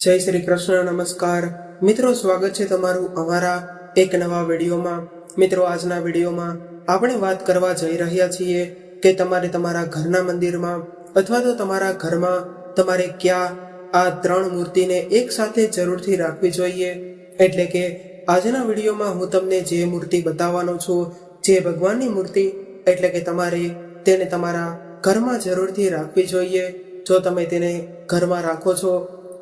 જય શ્રી કૃષ્ણ, નમસ્કાર. મિત્રો, સ્વાગત છે તમારું અમારા એક નવા વિડીયોમાં. મિત્રો, આજના વિડીયોમાં આપણે વાત કરવા જઈ રહ્યા છીએ કે તમારે તમારા ઘરના મંદિરમાં અથવા તો તમારા ઘરમાં તમારે ક્યાં આ ત્રણ મૂર્તિને એક સાથે જરૂરથી રાખવી જોઈએ. એટલે કે આજના વિડીયોમાં હું તમને જે મૂર્તિ બતાવવાનો છું, જે ભગવાનની મૂર્તિ, એટલે કે તમારે તેને તમારા ઘરમાં જરૂરથી રાખવી જોઈએ. જો તમે તેને ઘરમાં રાખો છો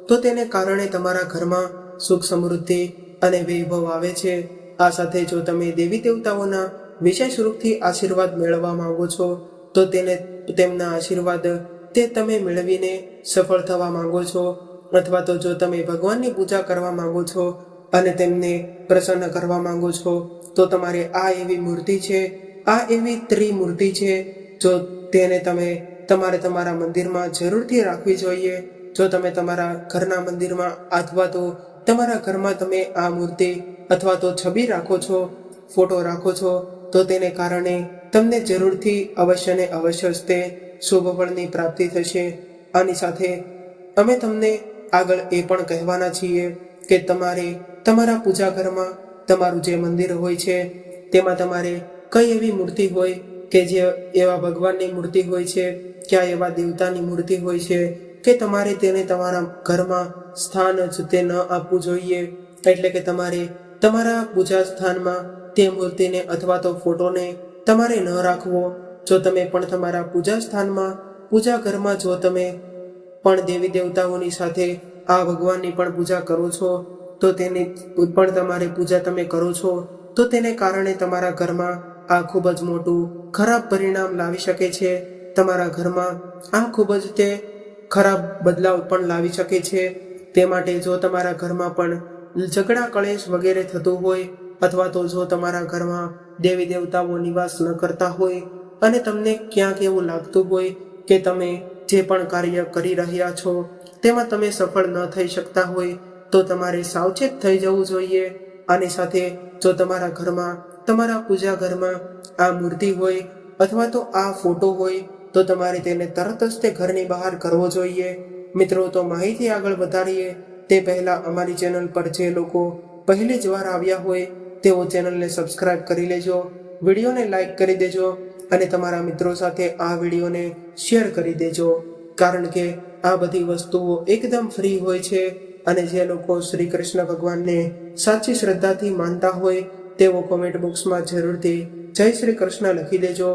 તો તેને કારણે તમારા ઘરમાં સુખ સમૃદ્ધિ અને વૈભવ આવે છે. આ સાથે જો તમે દેવી દેવતાઓના વિશેષ રૂપથી આશીર્વાદ મેળવવા માંગો છો, તો તેને તેમના આશીર્વાદ તે તમે મેળવીને સફળ થવા માંગો છો. અથવા તો જો તમે ભગવાનની પૂજા કરવા માંગો છો અને તેમને પ્રસન્ન કરવા માંગો છો, તો તમારે આ એવી મૂર્તિ છે, આ એવી ત્રિમૂર્તિ છે, જો તેને તમે તમારે તમારા મંદિરમાં જરૂરથી રાખવી જોઈએ. જો તમે તમારા ઘરના મંદિરમાં અથવા તો તમારા ઘરમાં તમે આ મૂર્તિ અથવા તો છબી રાખો છો, ફોટો રાખો છો, તો તેને કારણે તમને જરૂરથી અવશ્ય ને અવશ્ય તે શુભ ફળની પ્રાપ્તિ થશે. આની સાથે અમે તમને આગળ એ પણ કહેવાના છીએ કે તમારે તમારા પૂજા ઘરમાં તમારું જે મંદિર હોય છે, તેમાં તમારે કઈ એવી મૂર્તિ હોય કે જે એવા ભગવાનની મૂર્તિ હોય છે, ક્યાં એવા દેવતાની મૂર્તિ હોય છે કે તમારે તેને તમારા ઘરમાં સ્થાન જ તે ન આપવું જોઈએ? એટલે કે તમારે તમારા પૂજા સ્થાનમાં તે મૂર્તિને અથવા તો ફોટોને તમારે ન રાખવો. જો તમે પણ તમારા પૂજા સ્થાનમાં, પૂજા ઘરમાં જો તમે પણ દેવી દેવતાઓની સાથે આ ભગવાનની પણ પૂજા કરો છો, તો તેની પણ તમારે પૂજા તમે કરો છો, તો તેને કારણે તમારા ઘરમાં આ ખૂબ જ મોટું ખરાબ પરિણામ લાવી શકે છે. તમારા ઘરમાં આ ખૂબ જ તે ખરાબ બદલાવ પણ લાવી શકે છે. તે માટે જો તમારા ઘરમાં પણ ઝઘડા કળેશ વગેરે થતું હોય અથવા તો જો તમારા ઘરમાં દેવી દેવતાઓ નિવાસ ન કરતા હોય અને તમને ક્યાંક એવું લાગતું હોય કે તમે જે પણ કાર્ય કરી રહ્યા છો તેમાં તમે સફળ ન થઈ શકતા હોય, તો તમારે સાવચેત થઈ જવું જોઈએ. આની સાથે જો તમારા ઘરમાં, તમારા પૂજા ઘરમાં આ મૂર્તિ હોય અથવા તો આ ફોટો હોય તો તમારે તેને તરત જ તે ઘરની બહાર કરવો જોઈએ. મિત્રો, તો માહિતી આગળ વધારીએ, તે પહેલા અમારી ચેનલ પર જે લોકો પહેલી જ વાર આવ્યા હોય, તેઓ ચેનલને સબસ્ક્રાઇબ કરી લેજો, વિડીયોને લાઈક કરી દેજો અને તમારા મિત્રો સાથે આ વિડીયોને શેર કરી દેજો. કારણ કે આ બધી વસ્તુઓ એકદમ ફ્રી હોય છે અને જે લોકો શ્રી કૃષ્ણ ભગવાનને સાચી શ્રદ્ધાથી માનતા હોય, તેઓ કોમેન્ટ બોક્સમાં જરૂરથી જય શ્રી કૃષ્ણ લખી દેજો.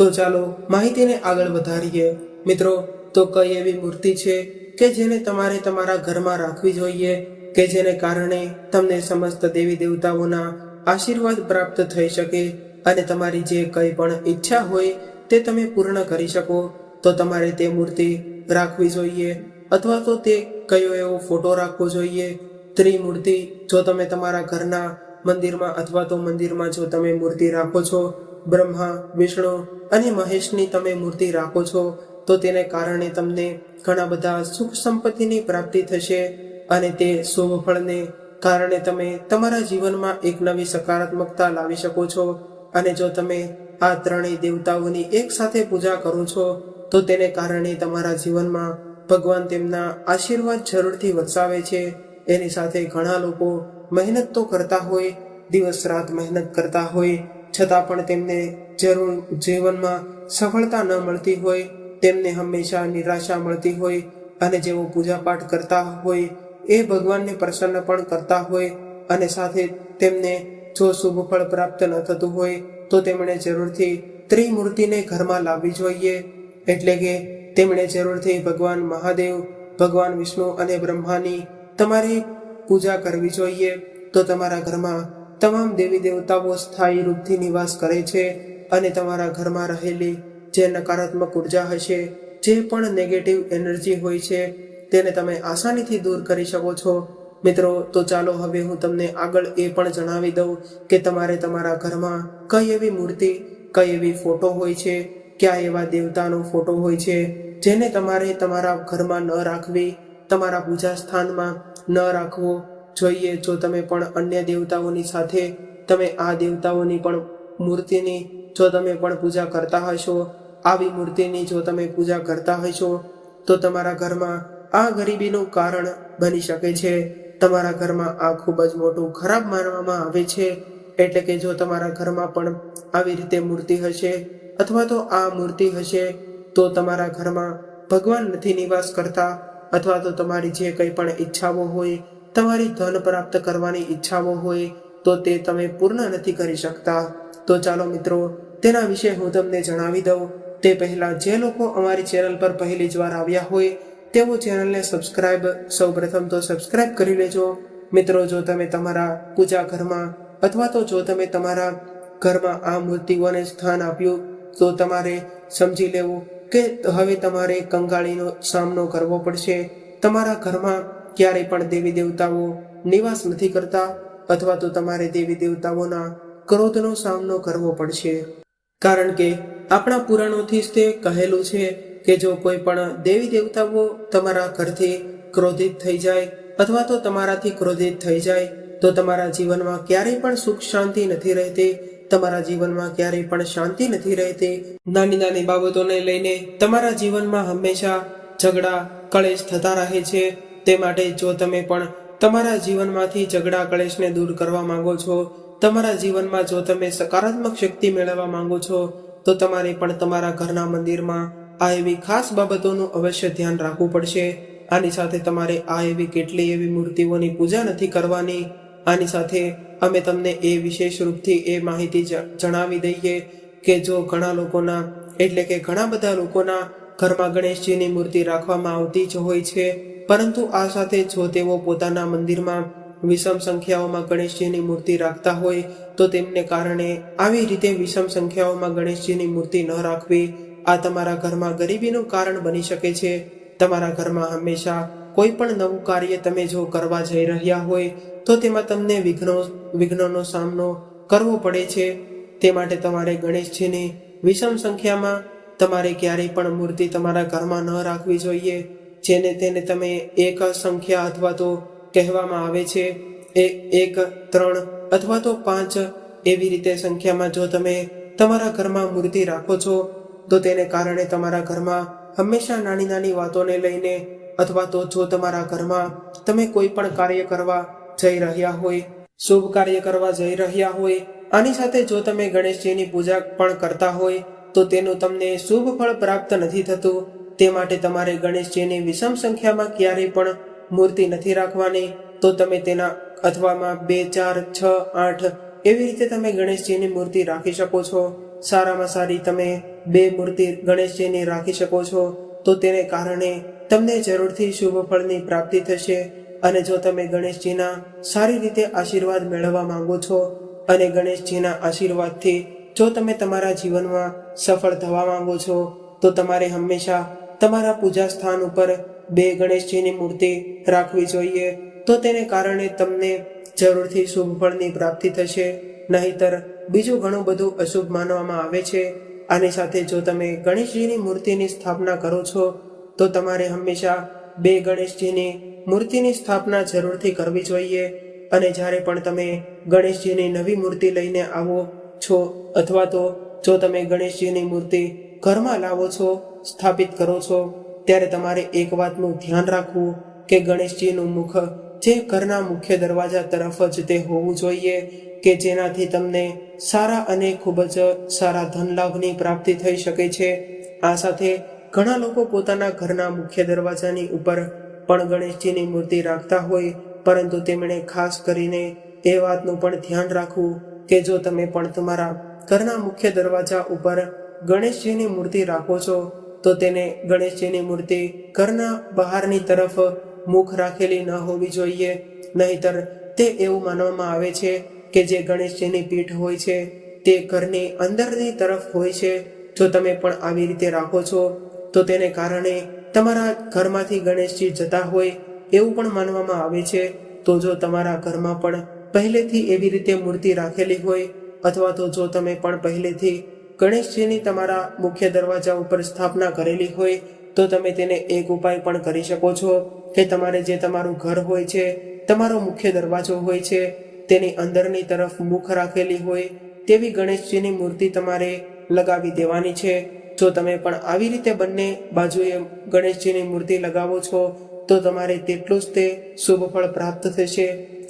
તો ચાલો માહિતીને આગળ વધારીએ. મિત્રો, તો કઈ એવી મૂર્તિ છે કે જેને તમારે તમારા ઘરમાં રાખવી જોઈએ, કે જેને કારણે તમને સમસ્ત દેવી દેવતાઓના આશીર્વાદ પ્રાપ્ત થઈ શકે અને તમારી જે કંઈ પણ ઈચ્છા હોય તે તમે પૂર્ણ કરી શકો. તો તમારે તે મૂર્તિ રાખવી જોઈએ અથવા તો તે કયો એવો ફોટો રાખવો જોઈએ. ત્રિમૂર્તિ, જો તમે તમારા ઘરના મંદિરમાં અથવા તો મંદિરમાં જો તમે મૂર્તિ રાખો છો બ્રહ્મા, વિષ્ણુ અને મહેશની તમે મૂર્તિ રાખો છો, તો તેને કારણે તમને ઘણા બધા સુખ સંપત્તિની પ્રાપ્તિ થશે અને તે શુભ ફળને કારણે તમે તમારા જીવનમાં એક નવી સકારાત્મકતા લાવી શકો છો. અને જો તમે આ ત્રણેય દેવતાઓની એક સાથે પૂજા કરો છો, તો તેને કારણે તમારા જીવનમાં ભગવાન તેમના આશીર્વાદ જરૂરથી વરસાવે છે. એની સાથે ઘણા લોકો મહેનત તો કરતા હોય, દિવસ રાત મહેનત કરતા હોય છતાં પણ તેમને જરૂર જીવનમાં સફળતા ન મળતી હોય, તેમને હંમેશા નિરાશા મળતી હોય અને જેઓ પૂજાપાઠ કરતા હોય એ ભગવાનને પ્રસન્ન પણ કરતા હોય અને સાથે તેમને જો શુભ ફળ પ્રાપ્ત ન થતું હોય, તો તેમણે જરૂરથી ત્રિમૂર્તિને ઘરમાં લાવવી જોઈએ. એટલે કે તેમણે જરૂરથી ભગવાન મહાદેવ, ભગવાન વિષ્ણુ અને બ્રહ્માની તમારી પૂજા કરવી જોઈએ. તો તમારા ઘરમાં તમામ દેવી દેવતાઓ સ્થાયી રૂપથી નિવાસ કરે છે અને તમારા ઘરમાં રહેલી જે નકારાત્મક ઊર્જા હશે, જે પણ નેગેટિવ એનર્જી હોય છે, તેને તમે આસાનીથી દૂર કરી શકો છો. મિત્રો, તો ચાલો હવે હું તમને આગળ એ પણ જણાવી દઉં કે તમારે તમારા ઘરમાં કઈ એવી મૂર્તિ, કઈ એવી ફોટો હોય છે, કયા એવા દેવતાનો ફોટો હોય છે, જેને તમારે તમારા ઘરમાં ન રાખવી, તમારા પૂજા સ્થાનમાં ન રાખવો જોઈએ જો તમે પણ અન્ય દેવતાઓની સાથે તમે આ દેવતાઓની પણ મૂર્તિની જો તમે પણ પૂજા કરતા હશો, આવી મૂર્તિની જો તમે પૂજા કરતા હશો, તો તમારા ઘરમાં આ ગરીબીનું કારણ બની શકે છે. તમારા ઘરમાં આ ખૂબ જ મોટું ખરાબ માનવામાં આવે છે. એટલે કે જો તમારા ઘરમાં પણ આવી રીતે મૂર્તિ હશે અથવા તો આ મૂર્તિ હશે, તો તમારા ઘરમાં ભગવાન નથી નિવાસ કરતા અથવા તો તમારી જે કંઈ પણ ઈચ્છાઓ હોય તમારી ધન પ્રાપ્ત કરવાની ઈચ્છાઓ હોય તો તે તમે પૂર્ણ નથી કરી શકતા. તો ચાલો મિત્રો, તેના વિશે હું તમને જણાવી દઉં. તે પહેલાં જે લોકો અમારી ચેનલ પર પહેલી જ વાર આવ્યા હોય, તેઓ ચેનલને સબસ્ક્રાઇબ સૌ પ્રથમ તો સબસ્ક્રાઇબ કરી લેજો. મિત્રો, જો તમે તમારા પૂજા ઘરમાં અથવા તો જો તમે તમારા ઘરમાં આ મૂર્તિઓને સ્થાન આપ્યું, તો તમારે સમજી લેવું કે હવે તમારે કંગાળીનો સામનો કરવો પડશે. તમારા ઘરમાં ક્યારેય પણ દેવી દેવતાઓ નિવાસ નથી કરતા અથવા તો તમારે દેવી દેવતાઓના ક્રોધનો સામનો કરવો પડશે. કારણ કે આપણા પુરાણોથી જ તે કહેલું છે કે જો કોઈ પણ દેવી દેવતાઓ તમારા ઘરથી ક્રોધિત થઈ જાય અથવા તો તમારાથી ક્રોધિત થઈ જાય, તો તમારા જીવનમાં ક્યારેય પણ સુખ શાંતિ નથી રહેતી, તમારા જીવનમાં ક્યારેય પણ શાંતિ નથી રહેતી. નાની નાની બાબતોને લઈને તમારા જીવનમાં હંમેશા ઝઘડા કળેશ થતા રહે છે તે માટે જો તમે પણ તમારા જીવનમાંથી ઝઘડા કળેશને દૂર કરવા માંગો છો, તમારા જીવનમાં જો તમે સકારાત્મક શક્તિ મેળવવા માંગો છો, તો તમારે પણ તમારા ઘરના મંદિરમાં આ એવી ખાસ બાબતોનું અવશ્ય ધ્યાન રાખવું પડશે. આની સાથે તમારે આ એવી કેટલી એવી મૂર્તિઓની પૂજા નથી કરવાની. આની સાથે અમે તમને એ વિશેષ રૂપથી એ માહિતી જણાવી દઈએ કે જો ઘણા લોકોના, એટલે કે ઘણા બધા લોકોના ઘરમાં ગણેશજીની મૂર્તિ રાખવામાં આવતી જ હોય છે પરંતુ આ સાથે જો તેઓ પોતાના મંદિરમાં વિષમ સંખ્યાઓમાં ગણેશજીની મૂર્તિ રાખતા હોય, તો તેમને કારણે આવી રીતે વિષમ સંખ્યાઓમાં ગણેશજીની મૂર્તિ ન રાખવી આ તમારા ઘરમાં ગરીબીનું કારણ બની શકે છે. તમારા ઘરમાં હંમેશા કોઈ પણ નવું કાર્ય તમે જો કરવા જઈ રહ્યા હોય, તો તેમાં તમને વિઘ્નો, વિઘ્નોનો સામનો કરવો પડે છે. તે માટે તમારે ગણેશજીની વિષમ સંખ્યામાં તમારે ક્યારેય પણ મૂર્તિ તમારા ઘરમાં ન રાખવી જોઈએ. જેને તેને તમે એક સંખ્યા અથવા તો કહેવામાં આવે છે, એ એક, ત્રણ અથવા તો પાંચ એવી રીતે સંખ્યામાં જો તમે તમારા ઘરમાં મૂર્તિ રાખો છો, તો તેને કારણે તમારા ઘરમાં હંમેશા નાની નાની વાતોને લઈને અથવા તો જો તમારા ઘરમાં તમે કોઈ પણ કાર્ય કરવા જઈ રહ્યા હોય, શુભ કાર્ય કરવા જઈ રહ્યા હોય, આની સાથે જો તમે ગણેશજીની પૂજા પણ કરતા હોય, તો તેનું તમને શુભ ફળ પ્રાપ્ત નથી થતું. તે માટે તમારે ગણેશજીની વિષમ સંખ્યામાં ક્યારેય પણ મૂર્તિ નથી રાખવાની. તો તમે તેના અથવામાં બે, ચાર, છ, આઠ એવી રીતે તમે ગણેશજીની મૂર્તિ રાખી શકો છો. સારામાં સારી તમે બે મૂર્તિ ગણેશજીની રાખી શકો છો. તો તેને કારણે તમને જરૂરથી શુભ ફળની પ્રાપ્તિ થશે. અને જો તમે ગણેશજીના સારી રીતે આશીર્વાદ મેળવવા માંગો છો અને ગણેશજીના આશીર્વાદથી જો તમે તમારા જીવનમાં સફળ થવા માંગો છો, તો તમારે હંમેશા તમારા પૂજા સ્થાન ઉપર બે ગણેશજીની મૂર્તિ રાખવી જોઈએ. તો તેને કારણે તમને જરૂરથી શુભ ફળની પ્રાપ્તિ થશે. નહીતર બીજું ઘણું બધું અશુભ માનવામાં આવે છે. આની સાથે જો તમે ગણેશજીની મૂર્તિની સ્થાપના કરો છો, તો તમારે હંમેશા બે ગણેશજીની મૂર્તિની સ્થાપના જરૂરથી કરવી જોઈએ. અને જ્યારે પણ તમે ગણેશજીની નવી મૂર્તિ લઈને આવો છો, અથવા તો જો તમે ગણેશજીની મૂર્તિ ઘરમાં લાવો છો સ્થાપિત કરો છો, ત્યારે તમારે એક વાતનું ધ્યાન રાખવું કે ગણેશજીનું મુખ જે ઘરના મુખ્ય દરવાજા તરફ જ તે હોવું જોઈએ, કે જેનાથી તમને સારા અને ખૂબ જ સારા ધન લાભની પ્રાપ્તિ થઈ શકે છે. આ સાથે ઘણા લોકો પોતાના ઘરના મુખ્ય દરવાજાની ઉપર પણ ગણેશજીની મૂર્તિ રાખતા હોય, પરંતુ તેમણે ખાસ કરીને એ વાતનું પણ ધ્યાન રાખવું કે જો તમે પણ તમારા ઘરના મુખ્ય દરવાજા ઉપર ગણેશજીની મૂર્તિ રાખો છો તો તેને ગણેશજીની મૂર્તિ ઘરના બહારની તરફ મુખ રાખેલી ન હોવી જોઈએ. નહીતર તે એવું માનવામાં આવે છે કે જે ગણેશજીની પીઠ હોય છે, તે ઘરની અંદરની તરફ હોય છે. જો તમે પણ આવી રીતે રાખો છો, તો તેને કારણે તમારા ઘરમાંથી ગણેશજી જતા હોય એવું પણ માનવામાં આવે છે. તો જો તમારા ઘરમાં પણ પહેલેથી એવી રીતે મૂર્તિ રાખેલી હોય, અથવા તો જો તમે પણ પહેલેથી ગણેશજીની તમારા મુખ્ય દરવાજા ઉપર સ્થાપના કરેલી હોય તો તમે તેને એક ઉપાય પણ કરી શકો છો કે તમારે જે તમારું ઘર હોય છે, તમારો મુખ્ય દરવાજો હોય છે, તેની અંદરની તરફ મુખ રાખેલી હોય તેવી ગણેશજીની મૂર્તિ તમારે લગાવી દેવાની છે. જો તમે પણ આવી રીતે બંને બાજુએ ગણેશજીની મૂર્તિ લગાવો છો, તો તમારે તેટલું જ તે શુભ ફળ પ્રાપ્ત થશે.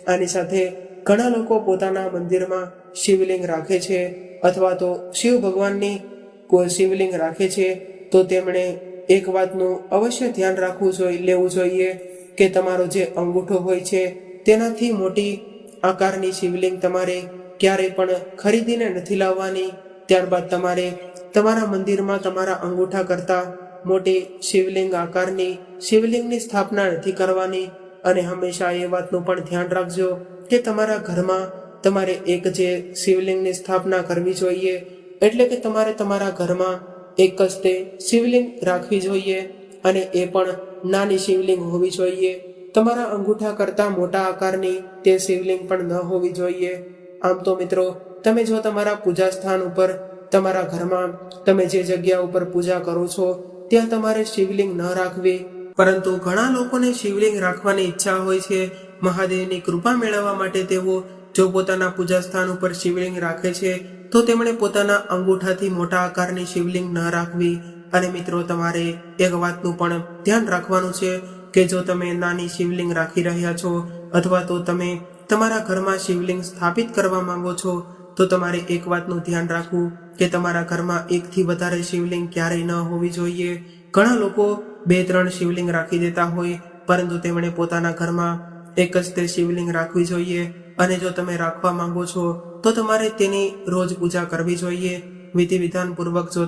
આની સાથે ઘણા લોકો પોતાના મંદિરમાં શિવલિંગ રાખે છે અથવા તો શિવ ભગવાનની કોઈ શિવલિંગ રાખે છે, તો તેમણે એક વાતનું અવશ્ય ધ્યાન રાખવું જોઈએ લેવું જોઈએ કે તમારો જે અંગૂઠો હોય છે, તેનાથી મોટી આકારની શિવલિંગ તમારે ક્યારેય પણ ખરીદીને નથી લાવવાની. ત્યારબાદ તમારે તમારા મંદિરમાં તમારા અંગૂઠા કરતાં મોટી શિવલિંગ આકારની શિવલિંગની સ્થાપના નથી કરવાની. અને હંમેશા એ વાતનું પણ ધ્યાન રાખજો કે તમારા ઘરમાં તમારે એક જે શિવલિંગની સ્થાપના કરવી જોઈએ, એટલે કે તમારે તમારા ઘરમાં એક જ તે શિવલિંગ રાખવી જોઈએ અને એ પણ નાની શિવલિંગ હોવી જોઈએ. તમારા અંગૂઠા કરતાં મોટા આકારની તે શિવલિંગ પણ ન હોવી જોઈએ. આમ તો મિત્રો, તમે જો તમારા પૂજા સ્થાન ઉપર, તમારા ઘરમાં તમે જે જગ્યા ઉપર પૂજા કરો છો, ત્યાં તમારે શિવલિંગ ન રાખવી. પરંતુ ઘણા લોકોને શિવલિંગ રાખવાની ઈચ્છા હોય છે. મહાદેવની કૃપા મેળવવા માટે તેઓ જો પોતાના પૂજા સ્થાન ઉપર શિવલિંગ રાખે છે, તો તેમણે પોતાના અંગૂઠાથી મોટા આકારની શિવલિંગ ન રાખવી. અને મિત્રો, તમારે એક વાતનું પણ ધ્યાન રાખવાનું છે કે જો તમે નાની શિવલિંગ રાખી રહ્યા છો અથવા તો તમે તમારા ઘરમાં શિવલિંગ સ્થાપિત કરવા માંગો છો, તો તમારે એક વાતનું ધ્યાન રાખવું કે તમારા ઘરમાં એકથી વધારે શિવલિંગ ક્યારેય ન હોવી જોઈએ. ઘણા લોકો બે, ત્રણ શિવલિંગ રાખી દેતા હોય, પરંતુ તેમણે પોતાના ઘરમાં એક જ તે શિવલિંગ રાખવી જોઈએ. અને જો તમે રાખવા માંગો છો, તો તમારે તેની રોજ પૂજા કરવી જોઈએ. વિધિ વિધાન પૂર્વક જો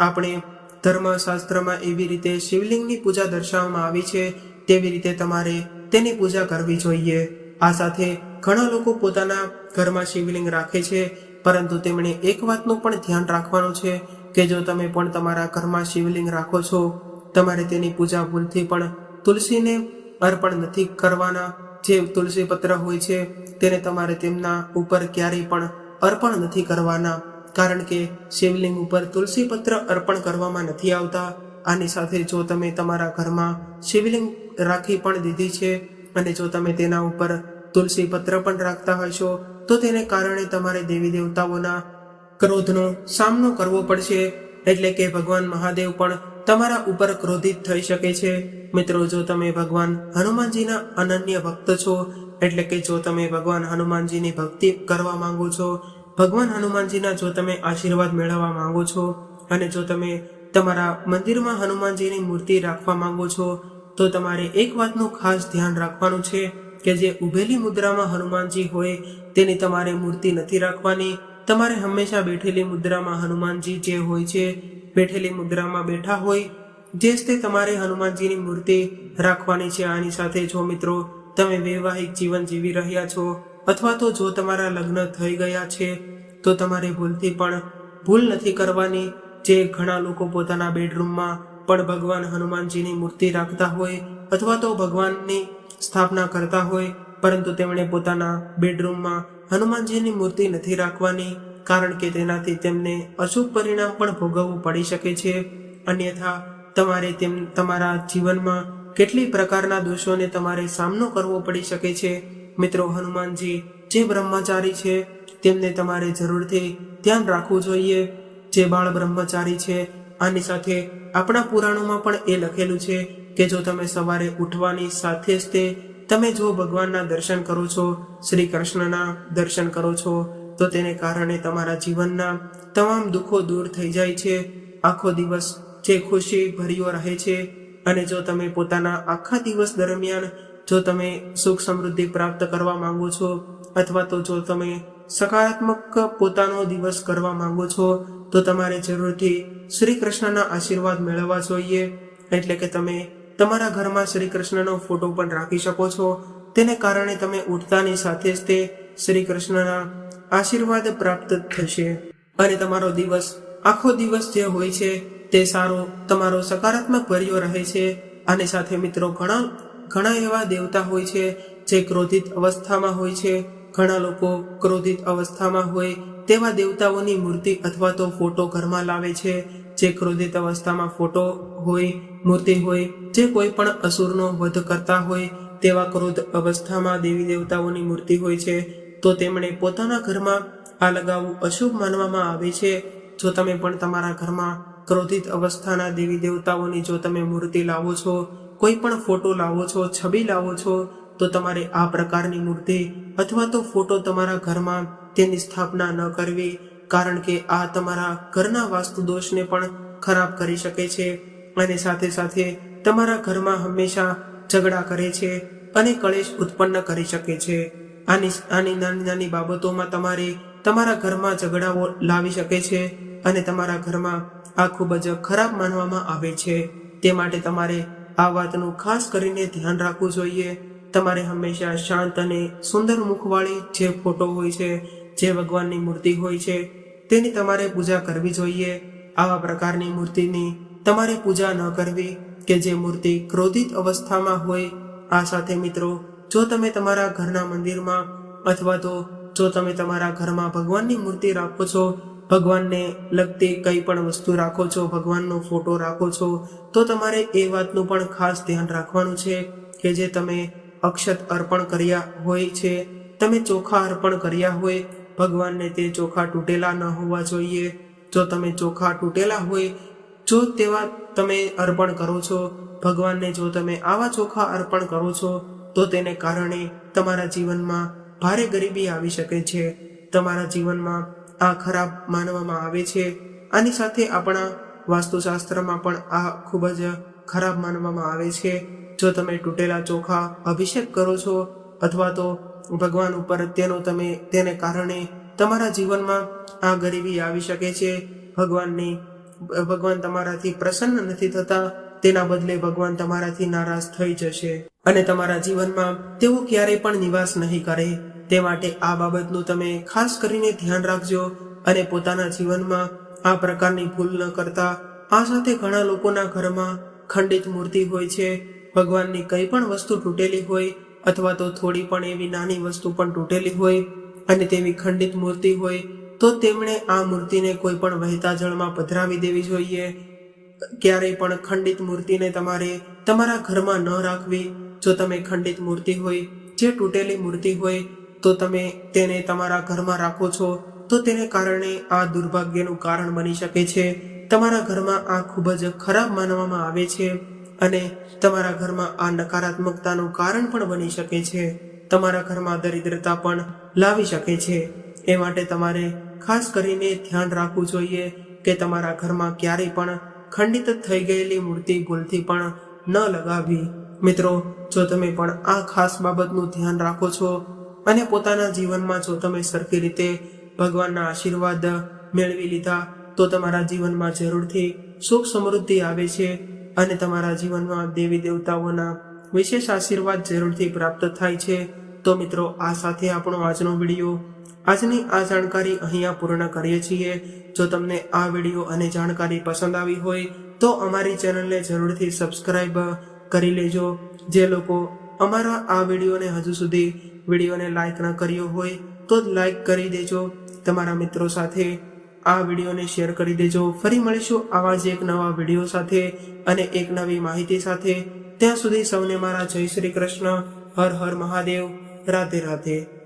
આપણે ધર્મશાસ્ત્રમાં એવી રીતે શિવલિંગની પૂજા દર્શાવવામાં આવી છે, તેવી રીતે તમારે તેની પૂજા કરવી જોઈએ. આ સાથે ઘણા લોકો પોતાના ઘરમાં શિવલિંગ રાખે છે, પરંતુ તેમણે એક વાતનું પણ ધ્યાન રાખવાનું છે કે જો તમે પણ તમારા ઘરમાં શિવલિંગ રાખો છો, તમારે તેની પૂજા ભૂલથી પણ તુલસીને અર્પણ નથી કરવાના. જે તુલસી પત્ર હોય છે તેને તમારે તેમના ઉપર ક્યારેય પણ અર્પણ નથી કરવાના, કારણ કે શિવલિંગ ઉપર તુલસી પત્ર અર્પણ કરવામાં નથી આવતા. આની સાથે જો તમે તમારા ઘરમાં શિવલિંગ રાખી પણ દીધી છે અને જો તમે તેના ઉપર તુલસી પત્ર પણ રાખતા હશો, તો તેને કારણે તમારે દેવી દેવતાઓના ક્રોધનો સામનો કરવો પડશે. એટલે કે ભગવાન મહાદેવ પણ તમારા ઉપર ક્રોધિત થઈ શકે છે. મિત્રો, જો તમે ભગવાન હનુમાનજીના અનન્ય ભક્ત છો એટલે કે જો તમે ભગવાન હનુમાનજીની ભક્તિ કરવા માંગો છો, ભગવાન હનુમાનજીના જો તમે આશીર્વાદ મેળવવા માંગો છો અને જો તમે તમારા મંદિરમાં હનુમાનજીની મૂર્તિ રાખવા માંગો છો, તો તમારે એક વાતનું ખાસ ધ્યાન રાખવાનું છે કે જે ઉભેલી મુદ્રામાં હનુમાનજી હોય તેની તમારે મૂર્તિ નથી રાખવાની. તમારે હંમેશા બેઠેલી મુદ્રામાં હનુમાનજી જે હોય છે, બેઠેલી મુદ્રામાં બેઠા હોય, જે તે તમારે હનુમાનજીની મૂર્તિ રાખવાની છે. આની સાથે જો મિત્રો તમે વૈવાહિક જીવન જીવી રહ્યા છો? અથવા તો જો તમારા લગ્ન થઈ ગયા છે, તો તમારે ભૂલથી પણ ભૂલ નથી કરવાની. જે ઘણા લોકો પોતાના બેડરૂમમાં પણ ભગવાન હનુમાનજીની મૂર્તિ રાખતા હોય અથવા તો ભગવાનની સ્થાપના કરતા હોય, પરંતુ તેમણે પોતાના બેડરૂમમાં હનુમાનજીની મૂર્તિ નથી રાખવાની, કારણ કે તેનાથી તેમને અશુભ પરિણામ પણ ભોગવવું પડી શકે છે. અન્યથા, તમારે તેમ, તમારા જીવનમાં કેટલી પ્રકારના દોષોને તમારે સામનો કરવો પડી શકે છે? મિત્રો, હનુમાનજી જે બ્રહ્મચારી છે, તેમને તમારે જરૂરથી ધ્યાન રાખવું જોઈએ. જે બાળ બ્રહ્મચારી છે, આની સાથે આપણા પુરાણોમાં પણ એ લખેલું છે કે જો તમે સવારે ઉઠવાની સાથે જ તે તમે જો ભગવાનના દર્શન કરો છો, શ્રી કૃષ્ણના દર્શન કરો છો, તો તેને કારણે તમારા જીવનના તમામ દુઃખો દૂર થઈ જાય છે. આખો દિવસ જે ખુશી ભર્યો રહે છે અને જો તમે પોતાના આખા દિવસ દરમિયાન જો તમે સુખ સમૃદ્ધિ પ્રાપ્ત કરવા માંગો છો, અથવા તો જો તમે સકારાત્મક પોતાનો દિવસ કરવા માંગો છો, તો તમારે જરૂરથી શ્રી કૃષ્ણના આશીર્વાદ મેળવવા જોઈએ. એટલે કે તમે તમારા ઘરમાં શ્રી કૃષ્ણનો ફોટો પણ રાખી શકો છો. તેને કારણે તમે ઉઠતાની સાથે જ તે શ્રી કૃષ્ણના આશીર્વાદ પ્રાપ્ત થશે. અને તમારો દિવસ આખો દિવસ જે હોય છે તે સારો, તમારો સકારાત્મક ભર્યો રહે છે. આની સાથે મિત્રો ઘણા ઘણા એવા દેવતા હોય છે જે ક્રોધિત અવસ્થામાં હોય છે. ઘણા લોકો ક્રોધિત અવસ્થામાં હોય તેવા દેવતાઓની મૂર્તિ અથવા તો ફોટો ઘરમાં લાવે છે. જે ક્રોધિત અવસ્થામાં ફોટો હોય, મૂર્તિ હોય, જે કોઈ પણ અસુરનો વધ કરતા હોય તેવા ક્રોધ અવસ્થામાં દેવી દેવતાઓની મૂર્તિ હોય છે, તો તેમણે પોતાના ઘરમાં આ લગાવવું અશુભ માનવામાં આવે છે. જો તમે પણ તમારા ઘરમાં ક્રોધિત અવસ્થાના દેવી દેવતાઓની જો તમે મૂર્તિ લાવો છો, કોઈ પણ ફોટો લાવો છો, છબી લાવો છો, તો તમારે આ પ્રકારની મૂર્તિ અથવા તો ફોટો તમારા ઘરમાં તેની સ્થાપના ન કરવી, કારણ કે આ તમારા ઘરના વાસ્તુ દોષને પણ ખરાબ કરી શકે છે અને સાથે સાથે તમારા ઘરમાં હંમેશા ઝઘડા કરે છે અને કલેશ ઉત્પન્ન કરી શકે છે. આની આની નાની નાની બાબતોમાં તમારે તમારા ઘરમાં ઝઘડાઓ લાવી શકે છે અને તમારા ઘરમાં આ ખૂબ જ ખરાબ માનવામાં આવે છે. તે માટે તમારે આ વાતનું ખાસ કરીને ધ્યાન રાખવું જોઈએ. તમારે હંમેશા શાંત અને સુંદર મુખવાળી જે ફોટો હોય છે, જે ભગવાનની મૂર્તિ હોય છે, તેની તમારે પૂજા કરવી જોઈએ. આવા પ્રકારની મૂર્તિની તમારે પૂજા ન કરવી કે જે મૂર્તિ ક્રોધિત અવસ્થામાં હોય. આ સાથે મિત્રો, જો તમે તમારા ઘરના મંદિરમાં અથવા તો જો તમે તમારા ઘરમાં ભગવાનની મૂર્તિ રાખો છો ભગવાનને લગતી કંઈ પણ વસ્તુ રાખો છો, ભગવાનનો ફોટો રાખો છો, તો તમારે એ વાતનું પણ ખાસ ધ્યાન રાખવાનું છે કે જે તમે અક્ષત અર્પણ કર્યા હોય છે. તમે ચોખા અર્પણ કર્યા હોય, ભગવાનને તે ચોખા તૂટેલા ન હોવા જોઈએ. જો તમે ચોખા તૂટેલા હોય, જો તેવા તમે અર્પણ કરો છો, ભગવાનને જો તમે આવા ચોખા અર્પણ કરો છો, તો તેને કારણે તમારા જીવનમાં ભારે ગરીબી આવી શકે છે. તમારા જીવનમાં આ ખરાબ માનવામાં આવે છે. આની સાથે આપણા વાસ્તુશાસ્ત્રમાં પણ આ ખૂબ જ ખરાબ માનવામાં આવે છે. જો તમે તૂટેલા ચોખા અભિષેક કરો છો અથવા તો ભગવાન ઉપર તેનો તમે, તેને કારણે તમારા જીવનમાં આ ગરીબી આવી શકે છે. ભગવાનની, ભગવાન તમારાથી પ્રસન્ન નથી થતા, તેના બદલે ભગવાન તમારાથી નારાજ થઈ જશે અને તમારા જીવનમાં તેઓ ક્યારેય પણ નિવાસ નહીં કરે. તે માટે આ બાબતનું તમે ખાસ કરીને ધ્યાન રાખજો અને પોતાના જીવનમાં આ પ્રકારની ભૂલ ન કરતા. આ સાથે ઘણા લોકોના ઘરમાં ખંડિત મૂર્તિ હોય છે. ભગવાનની કંઈ પણ વસ્તુ તૂટેલી હોય અથવા તો થોડી પણ એવી નાની વસ્તુ પણ તૂટેલી હોય અને તેવી ખંડિત મૂર્તિ હોય, તો તેમણે આ મૂર્તિને કોઈ પણ વહેતા જળમાં પધરાવી દેવી જોઈએ. ક્યારેય પણ ખંડિત મૂર્તિને તમારે તમારા ઘરમાં ન રાખવી. જો તમે ખંડિત મૂર્તિ હોય, જે તૂટેલી મૂર્તિ હોય તો તમે તેને તમારા ઘરમાં રાખો છો, તો તેને કારણે આ દુર્ભાગ્યનું કારણ બની શકે છે. તમારા ઘરમાં આ ખૂબ જ ખરાબ માનવામાં આવે છે અને તમારા ઘરમાં આ નકારાત્મકતાનું કારણ પણ બની શકે છે. તમારા ઘરમાં દરિદ્રતા પણ લાવી શકે છે. એ માટે તમારે ખાસ કરીને ધ્યાન રાખવું જોઈએ કે તમારા ઘરમાં ક્યારેય પણ ખંડિત થઈ ગયેલી મૂર્તિ ભૂલથી પણ ન લગાવવી. મિત્રો, જો તમે પણ આ ખાસ બાબતનું ધ્યાન રાખો છો અને પોતાના જીવનમાં જો તમે સરખી રીતે ભગવાનના આશીર્વાદ મેળવી લીધા, તો તમારા જીવનમાં જરૂરથી સુખ સમૃદ્ધિ આવે છે અને તમારા જીવનમાં દેવી દેવતાઓના વિશેષ આશીર્વાદ જરૂરથી પ્રાપ્ત થાય છે. તો મિત્રો, આ સાથે આપણો આજનો વીડિયો, આજની આ જાણકારી અહીંયા પૂર્ણ કરીએ છીએ. જો તમને આ વીડિયો અને જાણકારી પસંદ આવી હોય, તો અમારી ચેનલને જરૂરથી સબસ્ક્રાઈબ કરી લેજો, જે લોકો અમારા આ વિડીયોને હજુ સુધી વિડીયોને લાઈક ન કર્યો હોય તો લાઈક કરી દેજો. તમારા મિત્રો સાથે આ વિડીયોને શેર કરી દેજો. ફરી મળીશું આવા જ એક નવા વીડિયો સાથે અને એક નવી માહિતી સાથે. ત્યાં સુધી સૌને મારા જય શ્રી કૃષ્ણ. હર હર મહાદેવ. રાધે રાધે.